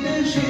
দেশে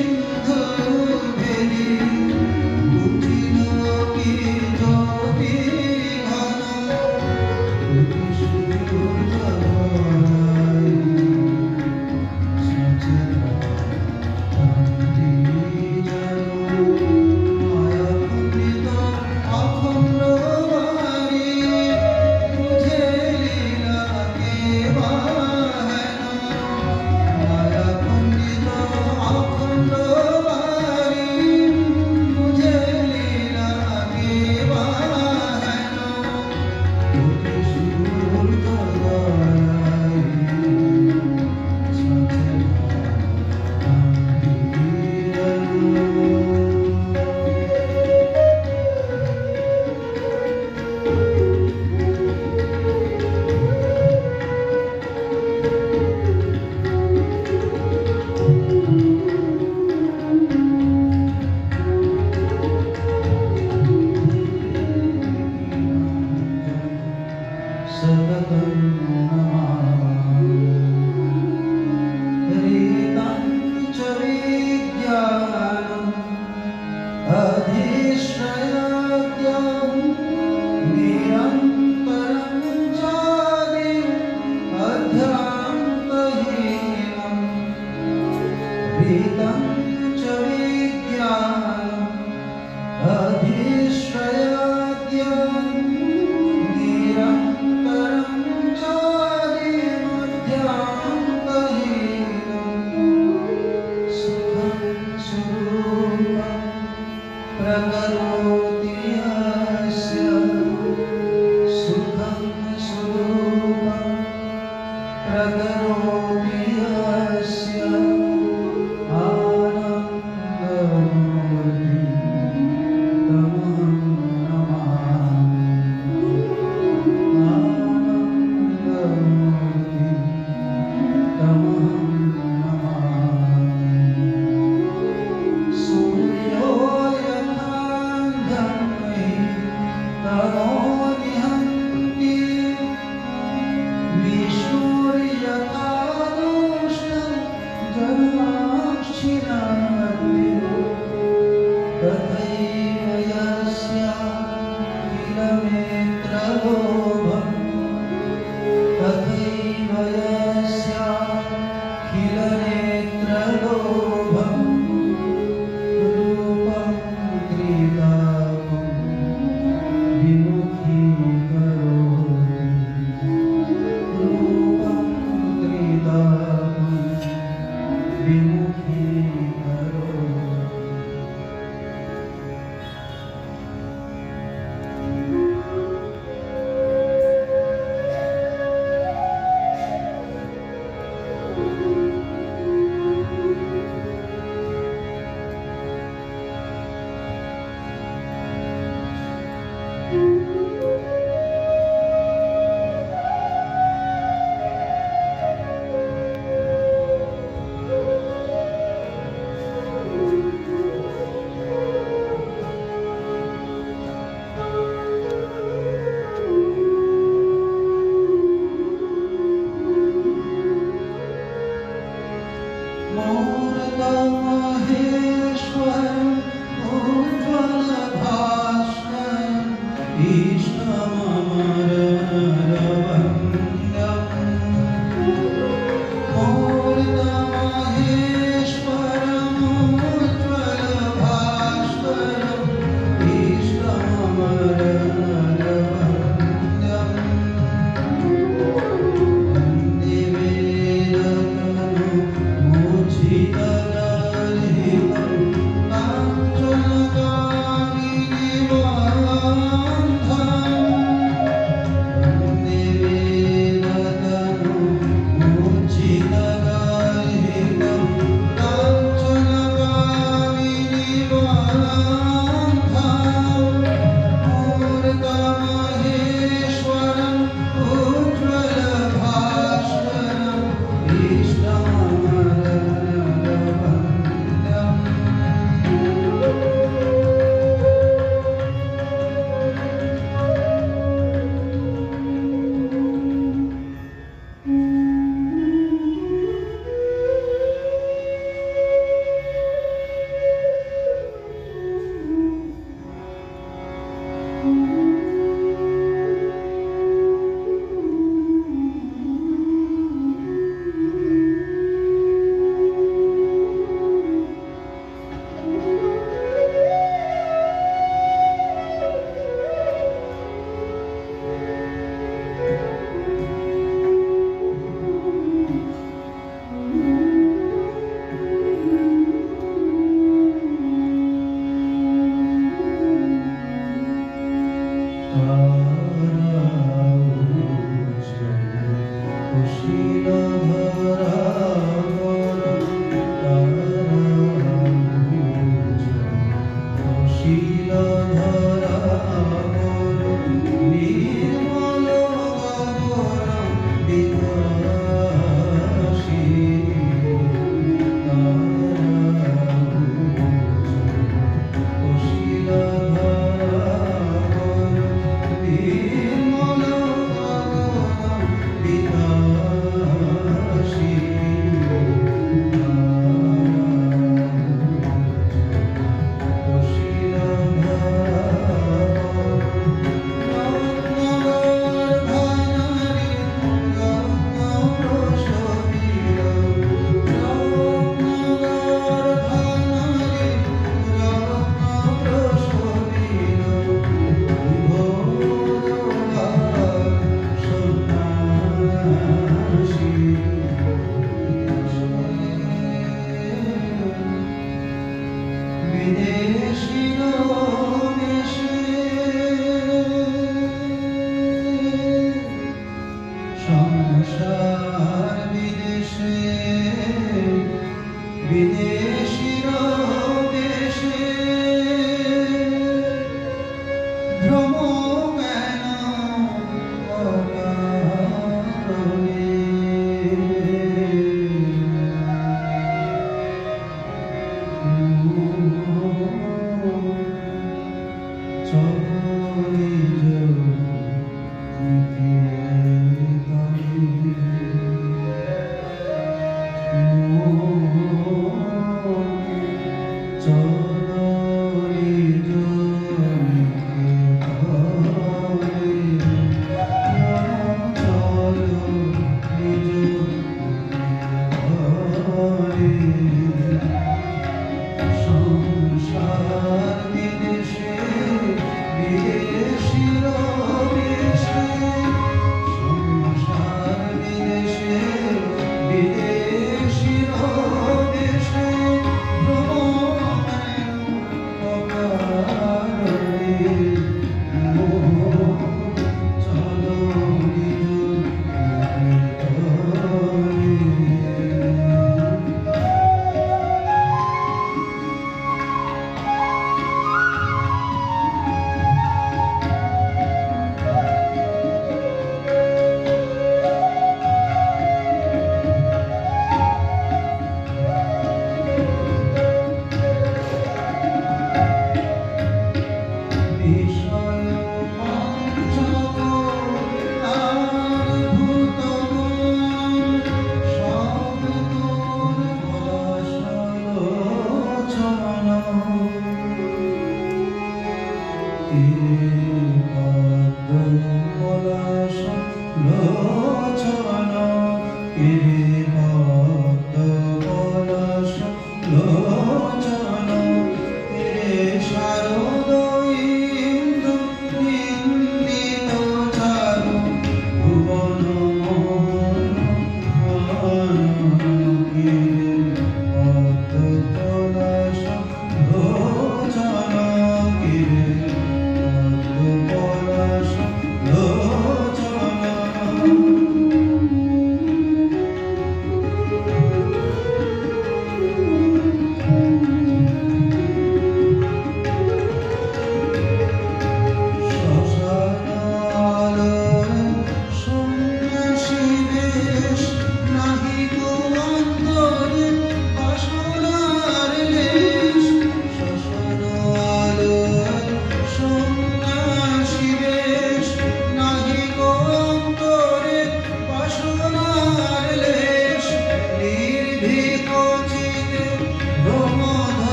Kita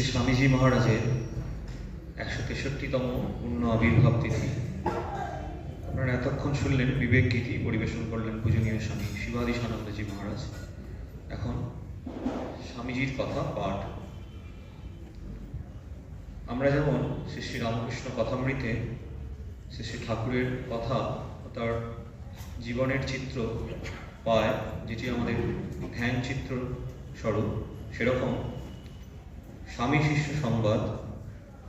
শ্রী স্বামীজি মহারাজের একশো তেষট্টিতম পূর্ণ আবির্ভাব তিথি। আপনারা এতক্ষণ শুনলেন বিবেক গীতি পরিবেশন করলেন পূজনীয় স্বামী শিবাদী সানন্দজি মহারাজ। এখন স্বামীজির কথা পাঠ। আমরা যেমন শ্রী শ্রী রামকৃষ্ণ কথামৃতে শ্রী শ্রী ঠাকুরের কথা তার জীবনের চিত্র পায়, যেটি আমাদের ধ্যান চিত্র স্বরূপ, সেরকম স্বামী শিষ্য সংবাদ,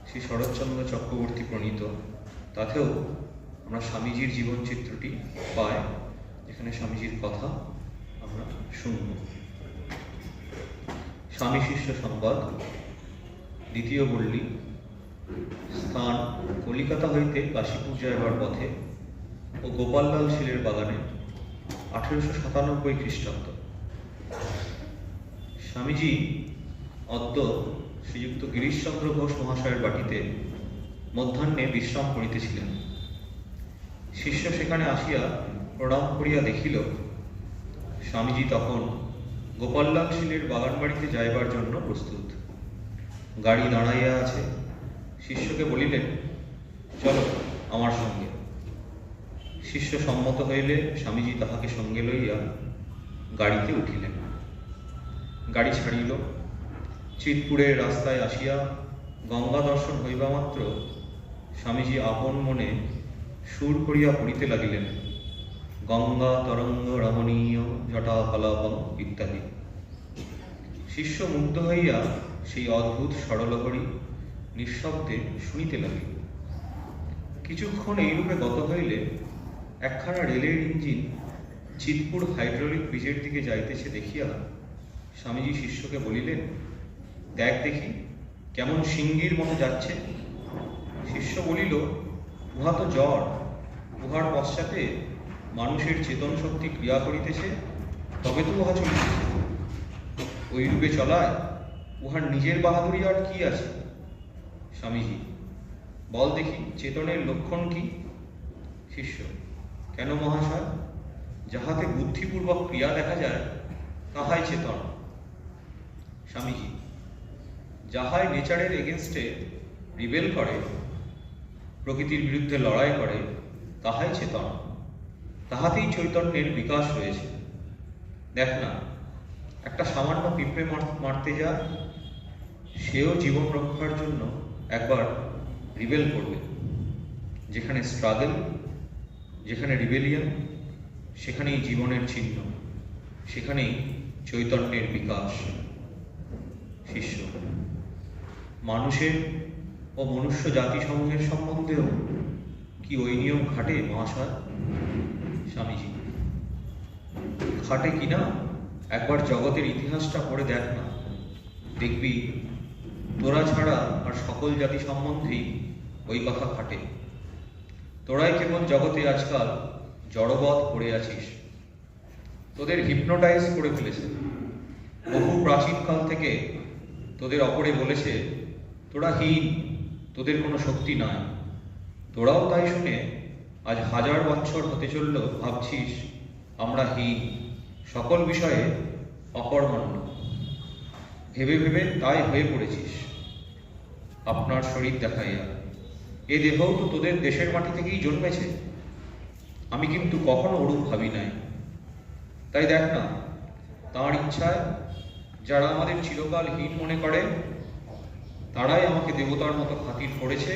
শ্রী শরৎচন্দ্র চক্রবর্তী প্রণীত। তাতেও আমরা স্বামীজির জীবন চিত্রটি পাই, যেখানে স্বামীজির কথা আমরা শুনব। স্বামী শিষ্য সংবাদ, দ্বিতীয় বল্লী স্থান কলিকাতা হইতে কাশীপুর যাইবার পথে ও গোপাললাল শীলের বাগানে আঠেরোশো সাতানব্বই খ্রিস্টাব্দ। স্বামীজি অদ্য শ্রীযুক্ত গিরিশচন্দ্র ঘোষ মহাশয়ের বাটিতে মধ্যাহ্নে বিশ্রাম করিতেছিলেন। শিষ্য সেখানে আসিয়া প্রণাম করিয়া দেখিল, স্বামীজি তখন গোপাললাল শীলের বাগান বাড়িতে যাইবার জন্য প্রস্তুত। গাড়ি দাঁড়াইয়া আছে। শিষ্যকে বলিলেন, চলো আমার সঙ্গে। শিষ্য সম্মত হইলে স্বামীজি তাহাকে সঙ্গে লইয়া গাড়িতে উঠিলেন। গাড়ি ছাড়িল। চিতপুরের রাস্তায় আসিয়া গঙ্গা দর্শন হইবা মাত্র স্বামীজি আপন মনে সুর করিয়া পড়িতে লাগিলেন। গঙ্গা, তরঙ্গ, রমণীয় জটা ফলাপম ইত্যাদি। শিষ্য মুগ্ধ হইয়া সেই অদ্ভুত সরলহরি নিঃশব্দে শুনিতে লাগিল। কিছুক্ষণ এইরূপে গত হইলে একখানা রেলের ইঞ্জিন চিতপুর হাইড্রোলিক ব্রিজের দিকে যাইতেছে দেখিয়া স্বামীজি শিষ্যকে বলিলেন দেখ দেখি কেমন সিঙ্গির মতো যাচ্ছে। শিষ্য বলিল, উহা তো জ্বর। উহার পশ্চাতে মানুষের চেতন শক্তি ক্রিয়া করিতেছে, তবে তো উহা চলিতেছে। ওই রূপে চলায় উহার নিজের বাহাদুরি আর কি আছে? স্বামীজি, বল দেখি, চেতনের লক্ষণ কি? শিষ্য, কেন মহাশয়? যাহাতে বুদ্ধিপূর্বক ক্রিয়া দেখা যায়, তাহাই চেতন। স্বামীজি যাহাই নেচারের এগেনস্টে রিবেল করে, প্রকৃতির বিরুদ্ধে লড়াই করে, তাহাই চেতন। তাহাতেই চৈতন্যের বিকাশ হয়েছে দেখ না, একটা সামান্য পিঁপড়ে মার- মারতে যা সেও জীবন রক্ষার জন্য একবার রিবেল করবে। যেখানে স্ট্রাগল যেখানে রিবেলিয়ন সেখানেই জীবনের চিহ্ন সেখানেই চৈতন্যের বিকাশ। শিষ্য। মানুষের ও মনুষ্য জাতিসমূহের সম্বন্ধেও কি ওই নিয়ম খাটে মহাশয়? স্বামীজি, খাটে কিনা একবার জগতের ইতিহাসটা পড়ে দেখ না। দেখবি, তোরা ছাড়া আর সকল জাতি সম্বন্ধেই ওই কথা খাটে। তোরাই কেবল জগতে আজকাল জড়বৎ পড়ে আছিস। তোদের হিপনোটাইজ করে ফেলেছে। বহু প্রাচীনকাল থেকে তোদের অপরে বলেছে তোরা হীন, তোদের কোনো শক্তি নাই। তোরাও তাই শুনে আজ হাজার বছর হতে চলল, ভাবছিস আমরা হীন, সকল বিষয়ে অকর্মণ্য। ভেবে ভেবে তাই হয়ে পড়েছিস। আপনার শরীর দেখাইয়া, এ দেহও তো তোদের দেশের মাটি থেকেই জন্মেছে। আমি কিন্তু কখনো ওরূপ ভাবি নাই। তাই দেখ না, তাঁর ইচ্ছায় যারা আমাদের চিরকাল হীন মনে করে তারাই আমাকে দেবতার মতো খাতির করেছে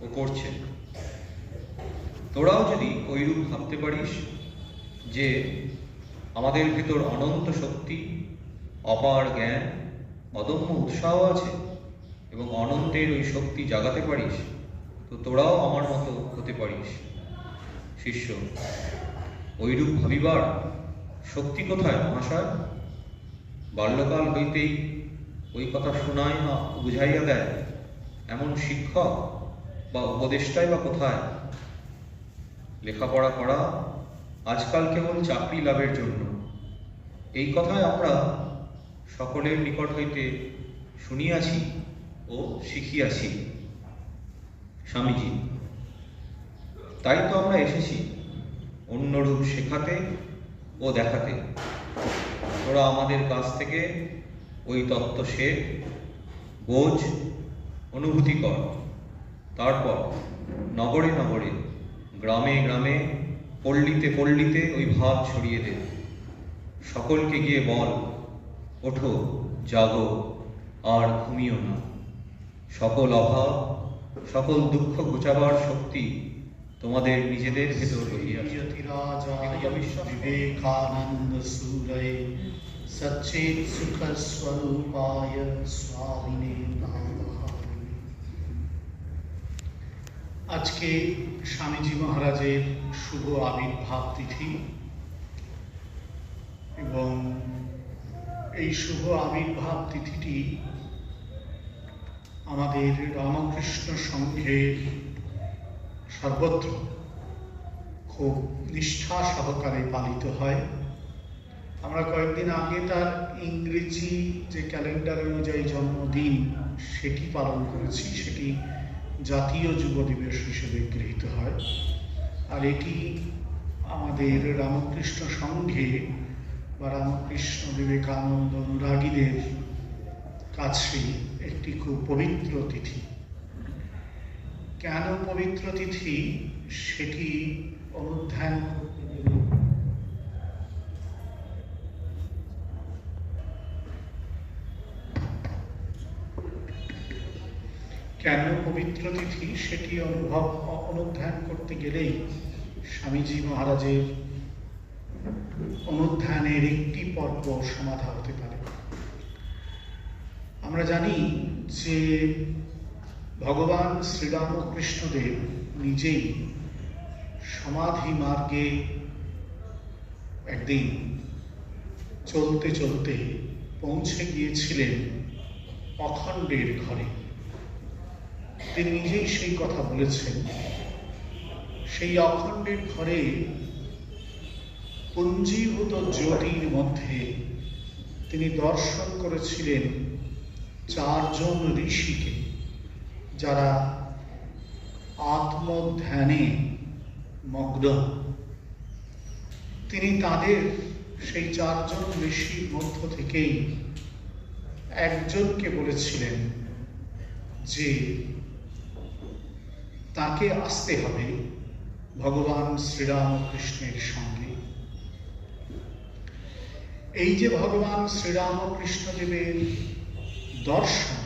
ও করছে। তোরাও যদি ওইরূপ ভাবতে পারিস যে আমাদের ভেতর অনন্ত শক্তি, অপার জ্ঞান, অদম্য উৎসাহ আছে এবং অনন্তের ওই শক্তি জাগাতে পারিস, তো তোরাও আমার মতো হতে পারিস। শিষ্য, ওইরূপ ভাবিবার শক্তি কোথায় মহাশয়? বাল্যকাল হইতেই ওই কথা শোনায় না, বুঝাইয়া দেয়। এমন শিক্ষক বা উপদেষ্টাই বা কোথায়? লেখাপড়া করা আজকাল কেবল চাকরি লাভের জন্য। এই কথায় আমরা সকলের নিকট হইতে শুনিয়াছি ও শিখিয়াছি। স্বামীজি, তাই তো আমরা এসেছি অন্যরূপ শেখাতে ও দেখাতে। ওরা আমাদের কাছ থেকে ওই তত্ত্ব সে বোঝ অনুভূতি কর তারপর নগরে নগরে, গ্রামে গ্রামে, পল্লীতে পল্লীতে ওই ভাব ছড়িয়ে দে। সকলকে গিয়ে বল, ওঠো, জাগো, আর ঘুমিও না। সকল অভাব, সকল দুঃখ ঘুচাবার শক্তি তোমাদের নিজেদের ভেতর রহিয়াছে। यतिराजाय একথা বিশ্বাস করো। विवेकानन्द सूरये सच्चेत सुख स्वरूपाय स्वामिने नामहारिणे। আজকে স্বামীজি মহারাজের শুভ আবির্ভাব তিথি এবং এই শুভ আবির্ভাব তিথিটি আমাদের রামকৃষ্ণ সংঘের সর্বত্র খুব নিষ্ঠা সহকারে পালিত হয় আমরা কয়েকদিন আগে তার ইংরেজি যে ক্যালেন্ডার অনুযায়ী জন্মদিন, সেটি পালন করেছি। সেটি জাতীয় যুব দিবস হিসেবে গৃহীত হয়। আর এটি আমাদের রামকৃষ্ণ সংঘে বা রামকৃষ্ণ বিবেকানন্দ অনুরাগীদের কাছে একটি খুব পবিত্র তিথি। কেন পবিত্র তিথি? সেটি অনুধ্যান কেন পবিত্র তিথি সেটি অনুভব, অনুধ্যান করতে গেলেই স্বামীজি মহারাজের অনুধ্যানের একটি পর্ব সমাধা হতে পারে। আমরা জানি যে ভগবান শ্রীরামকৃষ্ণদেব নিজেই সমাধি মার্গে একদিন চলতে চলতে পৌঁছে গিয়েছিলেন অখণ্ডের ঘরে। তিনি নিজেই সেই কথা বলেছেন, সেই অখণ্ডের ঘরে পুঞ্জীভূত জ্যোতির মধ্যে তিনি দর্শন করেছিলেন চারজন ঋষিকে, যারা আত্মধ্যানে মগ্ন। তিনি তাদের সেই চারজন ঋষির মধ্য থেকেই একজনকে বলেছিলেন যে তাকে আসতে হবে ভগবান শ্রীরামকৃষ্ণের সঙ্গে। এই যে ভগবান শ্রীরামকৃষ্ণদেবের দর্শন,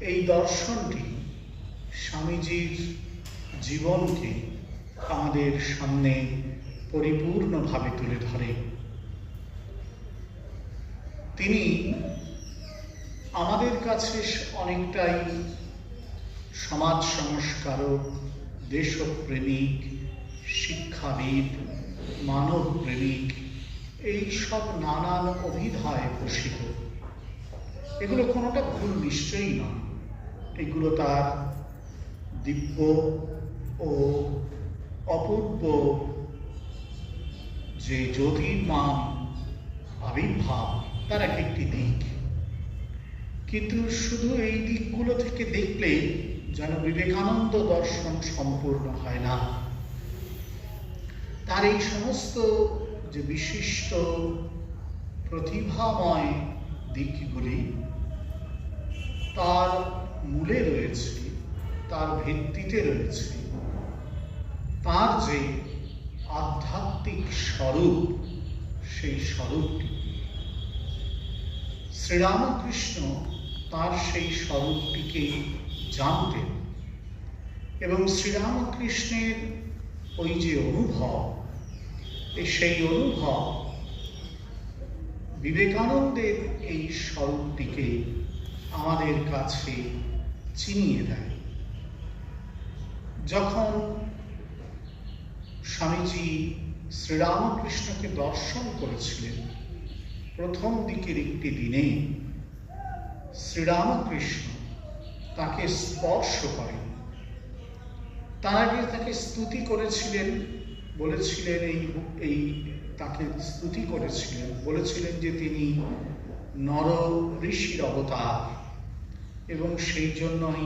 এই দর্শনটি স্বামীজির জীবনকে আমাদের সামনে পরিপূর্ণভাবে তুলে ধরে। তিনি আমাদের কাছে অনেকটাই সমাজ সংস্কারক, দেশপ্রেমিক, শিক্ষাবিদ মানব প্রেমিক এই সব নানান অভিধায় পোষিত এগুলো কোনোটা ভুল নিশ্চয়ই নয়। এগুলো তার দিব্য ও অপূর্ব যে জ্যোতির্মান আবির্ভাব, তার এক একটি দিক। কিন্তু শুধু এই দিকগুলো থেকে দেখলে যেন বিবেকানন্দ দর্শন সম্পূর্ণ হয় না। তার এই সমস্ত যে বিশিষ্ট প্রতিভাময় দিকগুলি তার মূলে রয়েছে, তার ভিত্তিতে রয়েছে, তার যে আধ্যাত্মিক স্বরূপ, সেই স্বরূপটি। শ্রীরামকৃষ্ণ তার সেই স্বরূপটিকে জানতেন এবং শ্রীরামকৃষ্ণের ওই যে অনুভব সেই অনুভব বিবেকানন্দের এই স্বরূপটিকে আমাদের কাছে চিনিয়ে দেয়। যখন স্বামীজি শ্রীরামকৃষ্ণকে দর্শন করেছিলেন, প্রথম দিকের একটি দিনে শ্রীরামকৃষ্ণ তাকে স্পর্শ করেন তার আগে তাকে স্তুতি করেছিলেন, বলেছিলেন এই এই তাকে স্তুতি করেছিলেন, বলেছিলেন যে তিনি নর ঋষির অবতার এবং সেই জন্যই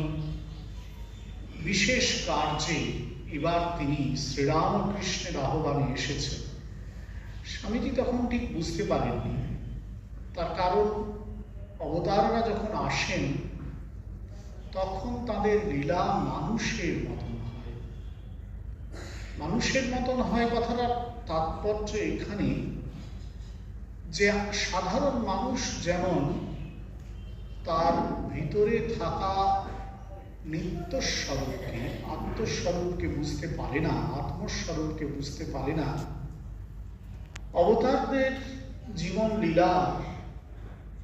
বিশেষ কার্যে এবার তিনি শ্রীরামকৃষ্ণের আহ্বানে এসেছেন। স্বামীজি তখন ঠিক বুঝতে পারেননি। তার কারণ অবতাররা যখন আসেন তখন তাদের লীলা মানুষের মতন হয়। মানুষের মতন হয় কথাটা তাৎপর্য এখানে যে সাধারণ মানুষ যেমন তার ভিতরে থাকা নিত্যস্বরূপকে, আত্মস্বরূপকে বুঝতে পারে না, আত্মস্বরূপকে বুঝতে পারে না, অবতারদের জীবন লীলা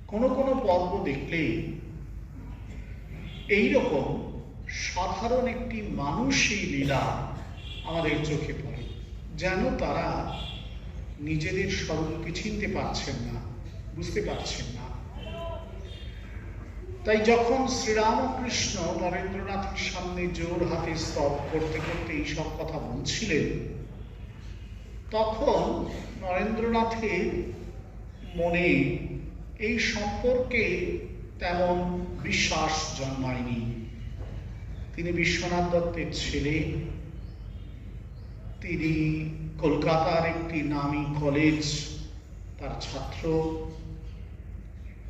কোনো কোনো পর্ব দেখলে এইরকম সাধারণ একটি মানুষই লীলা আমাদের চোখে পড়ে, যেন তারা নিজেদের স্বরূপকে চিনতে পারছেন না, বুঝতে পারছেন না। তাই যখন শ্রীরামকৃষ্ণ নরেন্দ্রনাথের সামনে জোর হাতে স্তব করতে করতে এইসব কথা বলছিলেন, তখন নরেন্দ্রনাথের মনে এই সম্পর্কে তেমন বিশ্বাস জন্মায়নি। তিনি বিশ্বনাথ দত্তের ছেলে। তিনি কলকাতার একটি নামী কলেজ তার ছাত্র।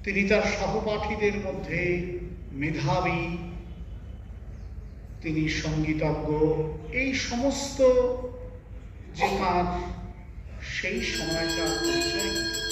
তিনি তার সহপাঠীদের মধ্যে মেধাবী। তিনি সঙ্গীতজ্ঞ। এই সমস্ত যে তার সেই সময়টা পরিচয়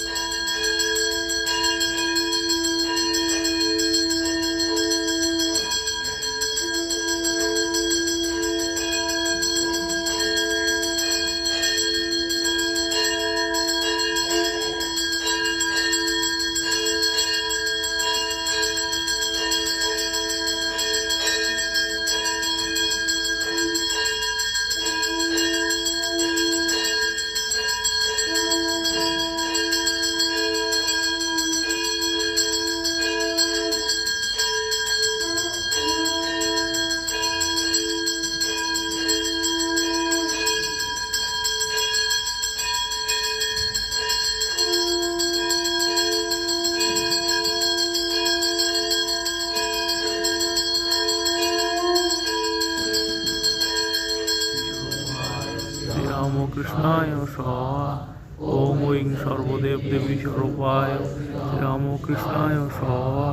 স্বরূপায় শ্রীরামকৃষ্ণায় স্বাহা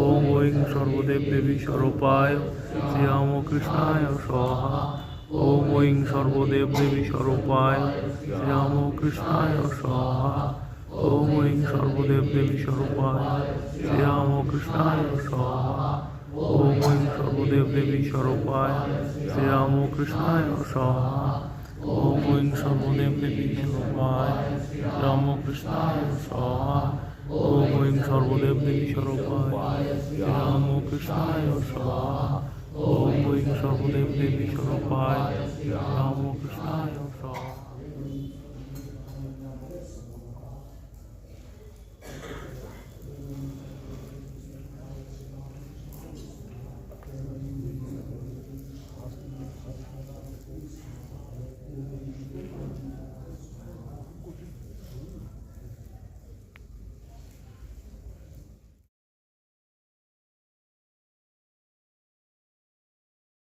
ওম ঐং সর্বদেব দেবী স্বরূপায় শ্রীরামকৃষ্ণায় স্বাহা ওম ঐং সর্বদেব দেবী স্বরূপায় শ্রীরামকৃষ্ণায় স্বাহা ওম ঐং সর্বদেব দেবী স্বরূপায় শ্রীরামকৃষ্ণায় স্বাহা ওম ঐং সর্বদেব দেবী স্বরূপায় শ্রীরামকৃষ্ণায় স্বাহা ওম ঐং সর্বদেব দেবী স্বরূপায় রামকৃষ্ণায় স্বাহা। ওম ঐং সর্বদেব দেবী স্বরূপায় রামকৃষ্ণায় স্বাহা